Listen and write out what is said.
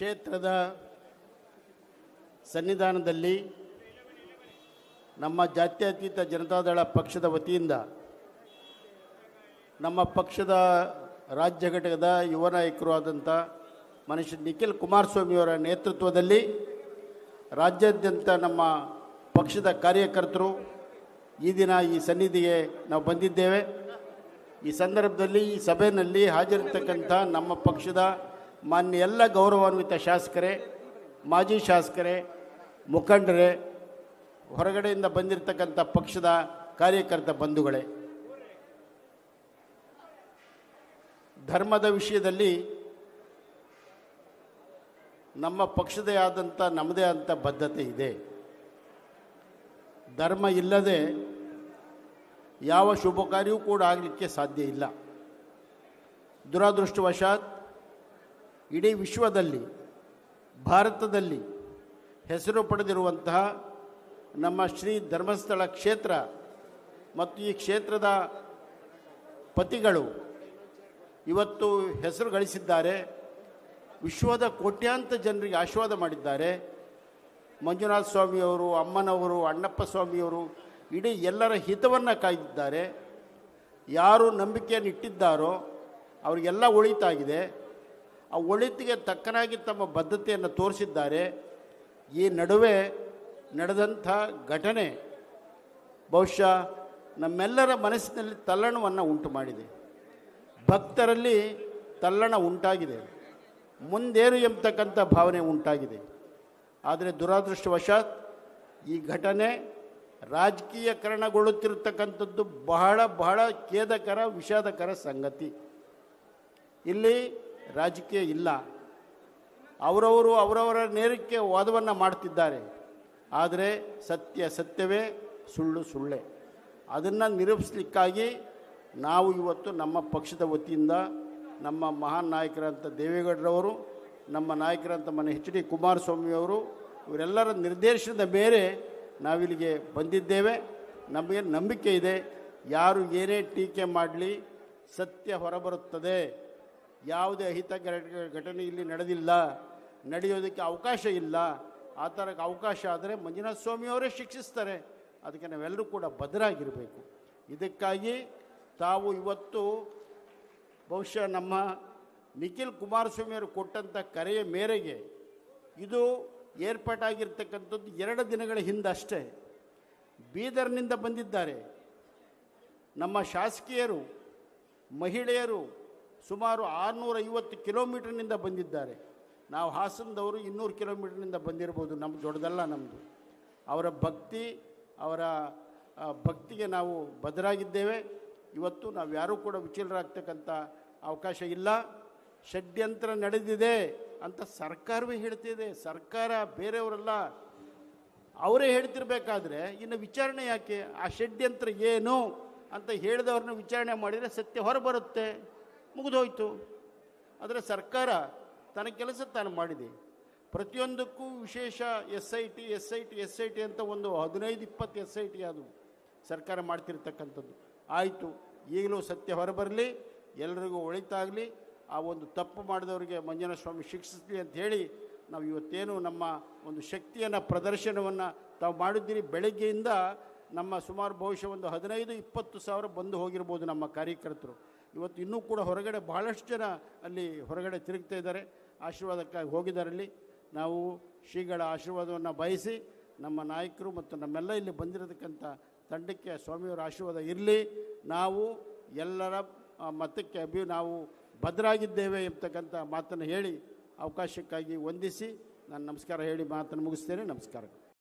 ಕ್ಷೇತ್ರದ ಸನ್ನಿಧಾನದಲ್ಲಿ ನಮ್ಮ ಜಾತ್ಯತೀತ ಜನತಾದಳ ಪಕ್ಷದ ವತಿಯಿಂದ ನಮ್ಮ ಪಕ್ಷದ ರಾಜ್ಯ ಘಟಕದ ಯುವ ನಾಯಕರು ಆದಂಥ ಮನುಷ್ಯ ನಿಖಿಲ್ ಕುಮಾರಸ್ವಾಮಿಯವರ ನೇತೃತ್ವದಲ್ಲಿ ರಾಜ್ಯಾದ್ಯಂತ ನಮ್ಮ ಪಕ್ಷದ ಕಾರ್ಯಕರ್ತರು ಈ ದಿನ ಈ ಸನ್ನಿಧಿಗೆ ನಾವು ಬಂದಿದ್ದೇವೆ. ಈ ಸಂದರ್ಭದಲ್ಲಿ ಈ ಸಭೆಯಲ್ಲಿ ಹಾಜರಿರ್ತಕ್ಕಂಥ ನಮ್ಮ ಪಕ್ಷದ ಮಾನ್ಯ ಎಲ್ಲ ಗೌರವಾನ್ವಿತ ಶಾಸಕರೇ, ಮಾಜಿ ಶಾಸಕರೇ, ಮುಖಂಡರೇ, ಹೊರಗಡೆಯಿಂದ ಬಂದಿರತಕ್ಕಂಥ ಪಕ್ಷದ ಕಾರ್ಯಕರ್ತ ಬಂಧುಗಳೇ. ಧರ್ಮದ ವಿಷಯದಲ್ಲಿ ನಮ್ಮ ಪಕ್ಷದೇ ಆದಂಥ, ನಮ್ಮದೇ ಆದಂಥ ಬದ್ಧತೆ ಇದೆ. ಧರ್ಮ ಇಲ್ಲದೆ ಯಾವ ಶುಭ ಕೂಡ ಆಗಲಿಕ್ಕೆ ಸಾಧ್ಯ ಇಲ್ಲ. ದುರಾದೃಷ್ಟವಶಾತ್ ಇಡೀ ವಿಶ್ವದಲ್ಲಿ, ಭಾರತದಲ್ಲಿ ಹೆಸರು ಪಡೆದಿರುವಂತಹ ನಮ್ಮ ಶ್ರೀ ಧರ್ಮಸ್ಥಳ ಕ್ಷೇತ್ರ ಮತ್ತು ಈ ಕ್ಷೇತ್ರದ ಪತಿಗಳು ಇವತ್ತು ಹೆಸರು ಗಳಿಸಿದ್ದಾರೆ. ವಿಶ್ವದ ಕೋಟ್ಯಾಂತ ಜನರಿಗೆ ಆಶೀರ್ವಾದ ಮಾಡಿದ್ದಾರೆ. ಮಂಜುನಾಥ ಸ್ವಾಮಿಯವರು, ಅಮ್ಮನವರು, ಅಣ್ಣಪ್ಪ ಸ್ವಾಮಿಯವರು ಇಡೀ ಎಲ್ಲರ ಹಿತವನ್ನು ಕಾಯ್ದಿದ್ದಾರೆ. ಯಾರು ನಂಬಿಕೆಯನ್ನು ಇಟ್ಟಿದ್ದಾರೋ ಅವರಿಗೆಲ್ಲ ಒಳಿತಾಗಿದೆ. ಆ ಒಳಿತಿಗೆ ತಕ್ಕನಾಗಿ ತಮ್ಮ ಬದ್ಧತೆಯನ್ನು ತೋರಿಸಿದ್ದಾರೆ. ಈ ನಡುವೆ ನಡೆದಂಥ ಘಟನೆ ಬಹುಶಃ ನಮ್ಮೆಲ್ಲರ ಮನಸ್ಸಿನಲ್ಲಿ ತಲ್ಲಣವನ್ನು ಉಂಟು ಮಾಡಿದೆ. ಭಕ್ತರಲ್ಲಿ ತಲ್ಲಣ ಉಂಟಾಗಿದೆ. ಮುಂದೇನು ಎಂಬತಕ್ಕಂಥ ಭಾವನೆ ಉಂಟಾಗಿದೆ. ಆದರೆ ದುರಾದೃಷ್ಟವಶಾತ್ ಈ ಘಟನೆ ರಾಜಕೀಯಕರಣಗೊಳ್ಳುತ್ತಿರತಕ್ಕಂಥದ್ದು ಬಹಳ ಬಹಳ ಖೇದಕರ, ವಿಷಾದಕರ ಸಂಗತಿ. ಇಲ್ಲಿ ರಾಜಕೀಯ ಇಲ್ಲ. ಅವರವರು ಅವರವರ ನೇರಕ್ಕೆ ವಾದವನ್ನು ಮಾಡ್ತಿದ್ದಾರೆ. ಆದರೆ ಸತ್ಯ ಸತ್ಯವೇ ಸುಳ್ಳು ಸುಳ್ಳೆ. ಅದನ್ನು ನಿರೂಪಿಸ್ಲಿಕ್ಕಾಗಿ ನಾವು ಇವತ್ತು ನಮ್ಮ ಪಕ್ಷದ ವತಿಯಿಂದ ನಮ್ಮ ಮಹಾನ್ ನಾಯಕರಂಥ ದೇವೇಗೌಡರವರು, ನಮ್ಮ ನಾಯಕರಂಥ ಮನೆ ಎಚ್ ಡಿ ಕುಮಾರಸ್ವಾಮಿಯವರು ಇವರೆಲ್ಲರ ನಿರ್ದೇಶನದ ಮೇಲೆ ನಾವಿಲ್ಲಿಗೆ ಬಂದಿದ್ದೇವೆ. ನಮಗೆ ನಂಬಿಕೆ ಇದೆ. ಯಾರು ಏನೇ ಟೀಕೆ ಮಾಡಲಿ ಸತ್ಯ ಹೊರಬರುತ್ತದೆ. ಯಾವುದೇ ಅಹಿತ ಘಟ- ಘಟನೆ ಇಲ್ಲಿ ನಡೆದಿಲ್ಲ. ನಡೆಯೋದಕ್ಕೆ ಅವಕಾಶ ಇಲ್ಲ. ಆ ಥರಕ್ಕೆ ಅವಕಾಶ ಆದರೆ ಮಂಜುನಾಥ ಸ್ವಾಮಿಯವರೇ ಶಿಕ್ಷಿಸ್ತಾರೆ. ಅದಕ್ಕೆ ನಾವೆಲ್ಲರೂ ಕೂಡ ಬದ್ಧರಾಗಿರಬೇಕು ಇದಕ್ಕಾಗಿ ತಾವು ಇವತ್ತು ಬಹುಶಃ ನಮ್ಮ ನಿಖಿಲ್ ಕುಮಾರಸ್ವಾಮಿಯವರು ಕೊಟ್ಟಂಥ ಕರೆಯ ಮೇರೆಗೆ ಇದು ಏರ್ಪಾಟಾಗಿರ್ತಕ್ಕಂಥದ್ದು ಎರಡು ದಿನಗಳ ಹಿಂದಷ್ಟೇ ಬೀದರ್ನಿಂದ ಬಂದಿದ್ದಾರೆ. ನಮ್ಮ ಶಾಸಕಿಯರು, ಮಹಿಳೆಯರು ಸುಮಾರು ಆರುನೂರ ಐವತ್ತು ಕಿಲೋಮೀಟರ್ನಿಂದ ಬಂದಿದ್ದಾರೆ. ನಾವು ಹಾಸನದವರು ಇನ್ನೂರು ಕಿಲೋಮೀಟರ್ನಿಂದ ಬಂದಿರ್ಬೋದು ನಮ್ಮ ದೊಡ್ಡದಲ್ಲ ನಮ್ಮದು ಅವರ ಭಕ್ತಿ, ಅವರ ಭಕ್ತಿಗೆ ನಾವು ಬದಲಾಗಿದ್ದೇವೆ ಇವತ್ತು ನಾವು ಯಾರೂ ಕೂಡ ವಿಚಲರಾಗ್ತಕ್ಕಂಥ ಅವಕಾಶ ಇಲ್ಲ. ಷಡ್ಯಂತ್ರ ನಡೆದಿದೆ ಅಂತ ಸರ್ಕಾರವೇ ಹೇಳ್ತಿದೆ. ಸರ್ಕಾರ ಬೇರೆಯವರೆಲ್ಲ. ಅವರೇ ಹೇಳ್ತಿರ್ಬೇಕಾದ್ರೆ, ಇನ್ನು ವಿಚಾರಣೆ ಯಾಕೆ? ಆ ಷಡ್ಯಂತ್ರ ಏನು ಅಂತ ಹೇಳಿದವ್ರನ್ನ ವಿಚಾರಣೆ ಮಾಡಿದರೆ ಸತ್ಯ ಹೊರಬರುತ್ತೆ. ಮುಗಿದೋಯ್ತು. ಆದರೆ ಸರ್ಕಾರ ತನ್ನ ಕೆಲಸ ತಾನು ಮಾಡಿದೆ. ಪ್ರತಿಯೊಂದಕ್ಕೂ ವಿಶೇಷ S I T, S I T, S I T ಅಂತ ಒಂದು ಹದಿನೈದು, ಇಪ್ಪತ್ತು ಎಸ್ ಐ ಟಿ ಅದು ಸರ್ಕಾರ ಮಾಡ್ತಿರ್ತಕ್ಕಂಥದ್ದು. ಆಯಿತು, ಈಗಲೂ ಸತ್ಯ ಹೊರಬರಲಿ, ಎಲ್ರಿಗೂ ಒಳಿತಾಗಲಿ, ಆ ಒಂದು ತಪ್ಪು ಮಾಡಿದವರಿಗೆ ಮಂಜುನಾಥ ಸ್ವಾಮಿ ಶಿಕ್ಷಿಸಲಿ ಅಂತ ಹೇಳಿ ನಾವು ಇವತ್ತೇನು ನಮ್ಮ ಒಂದು ಶಕ್ತಿಯನ್ನು ಪ್ರದರ್ಶನವನ್ನು ತಾವು ಮಾಡಿದ್ದೀರಿ ಬೆಳಗ್ಗೆಯಿಂದ ನಮ್ಮ ಸುಮಾರು ಬಹುಶಃ ಒಂದು ಹದಿನೈದು, ಇಪ್ಪತ್ತು ಸಾವಿರ ಬಂದು ಹೋಗಿರ್ಬೋದು ನಮ್ಮ ಕಾರ್ಯಕರ್ತರು. ಇವತ್ತು ಇನ್ನೂ ಕೂಡ ಹೊರಗಡೆ ಬಹಳಷ್ಟು ಜನ ಅಲ್ಲಿ ಹೊರಗಡೆ ತಿರುಗ್ತಾ ಇದ್ದಾರೆ. ಆಶೀರ್ವಾದಕ್ಕಾಗಿ ಹೋಗಿದ್ದಾರಲ್ಲಿ. ನಾವು ಶ್ರೀಗಳ ಆಶೀರ್ವಾದವನ್ನು ಬಯಸಿ ನಮ್ಮ ನಾಯಕರು ಮತ್ತು ನಮ್ಮೆಲ್ಲ ಇಲ್ಲಿ ಬಂದಿರತಕ್ಕಂಥ ತಂಡಕ್ಕೆ ಸ್ವಾಮಿಯವರ ಆಶೀರ್ವಾದ ಇರಲಿ. ನಾವು ಎಲ್ಲರ ಮತಕ್ಕೆ ಅಭಿ, ನಾವು ಭದ್ರಾಗಿದ್ದೇವೆ ಎಂಬತಕ್ಕಂಥ ಮಾತನ್ನು ಹೇಳಿ ಅವಕಾಶಕ್ಕಾಗಿ ವಂದಿಸಿ. ನಾನು ನಮಸ್ಕಾರ ಹೇಳಿ ಮಾತನ್ನು ಮುಗಿಸ್ತೇನೆ. ನಮಸ್ಕಾರ.